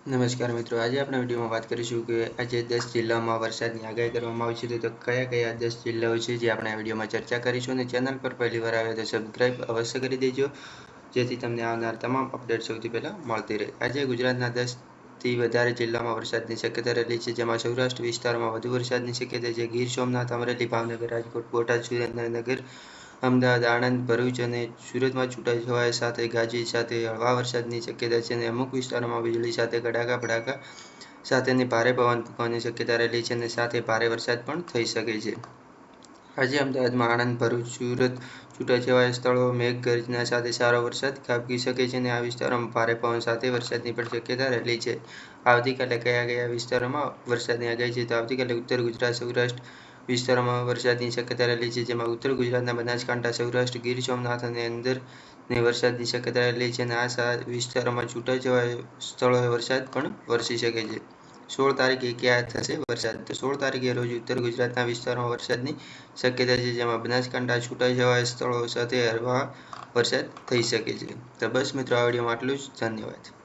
નમસ્કાર મિત્રો, આજે આપણે વિડીયોમાં વાત કરીશું કે આજે દસ જિલ્લામાં વરસાદની આગાહી કરવામાં આવી છે. તો કયા કયા દસ જિલ્લાઓ છે જે આપણે આ વિડીયોમાં ચર્ચા કરીશું અને ચેનલ પર પહેલી વાર આવે તો સબસ્ક્રાઈબ અવશ્ય કરી દેજો, જેથી તમને આવનાર તમામ અપડેટ સૌથી પહેલાં મળતી રહે. આજે ગુજરાતના દસથી વધારે જિલ્લામાં વરસાદની શક્યતા રહેલી છે, જેમાં સૌરાષ્ટ્ર વિસ્તારમાં વધુ વરસાદની શક્યતા છે. ગીર સોમનાથ, અમરેલી, ભાવનગર, રાજકોટ, બોટાદ, સુરેન્દ્રનગર અમદાવાદ, આણંદ, ભરૂચ અને સુરતમાં છૂટાછવાયા સાથે ગાજવીજ સાથે હળવા વરસાદની શક્યતા છે અને અમુક વિસ્તારોમાં વીજળી સાથે કડાકા ભડાકા સાથેની ભારે પવન ફૂંકવાની શક્યતા રહેલી છે અને સાથે ભારે વરસાદ પણ થઈ શકે છે. આજે અમદાવાદમાં આણંદ, ભરૂચ, સુરત છૂટાછવાયા સ્થળો, મેઘગર્જના સાથે સારો વરસાદ ખાબકી શકે છે અને આ વિસ્તારોમાં ભારે પવન સાથે વરસાદની પણ શક્યતા રહેલી છે. આવતીકાલે કયા કયા વિસ્તારોમાં વરસાદની આગાહી છે તો આવતીકાલે ઉત્તર ગુજરાત, સૌરાષ્ટ્ર વિસ્તારોમાં વરસાદની શક્યતા રહેલી છે જેમાં ઉત્તર ગુજરાતના બનાસકાંઠા, સૌરાષ્ટ્ર, ગીર સોમનાથ અને અંદરની વરસાદની શક્યતા રહેલી છે અને આ વિસ્તારોમાં છૂટાછવાયા સ્થળોએ વરસાદ પણ વરસી શકે છે. સોળ તારીખે ક્યાં થશે વરસાદ? તો સોળ તારીખે રોજ ઉત્તર ગુજરાતના વિસ્તારોમાં વરસાદની શક્યતા છે, જેમાં બનાસકાંઠા છૂટાછવાયા સ્થળો સાથે હળવા વરસાદ થઈ શકે છે. તો બસ મિત્રો, આ વિડીયોમાં આટલું જ. ધન્યવાદ.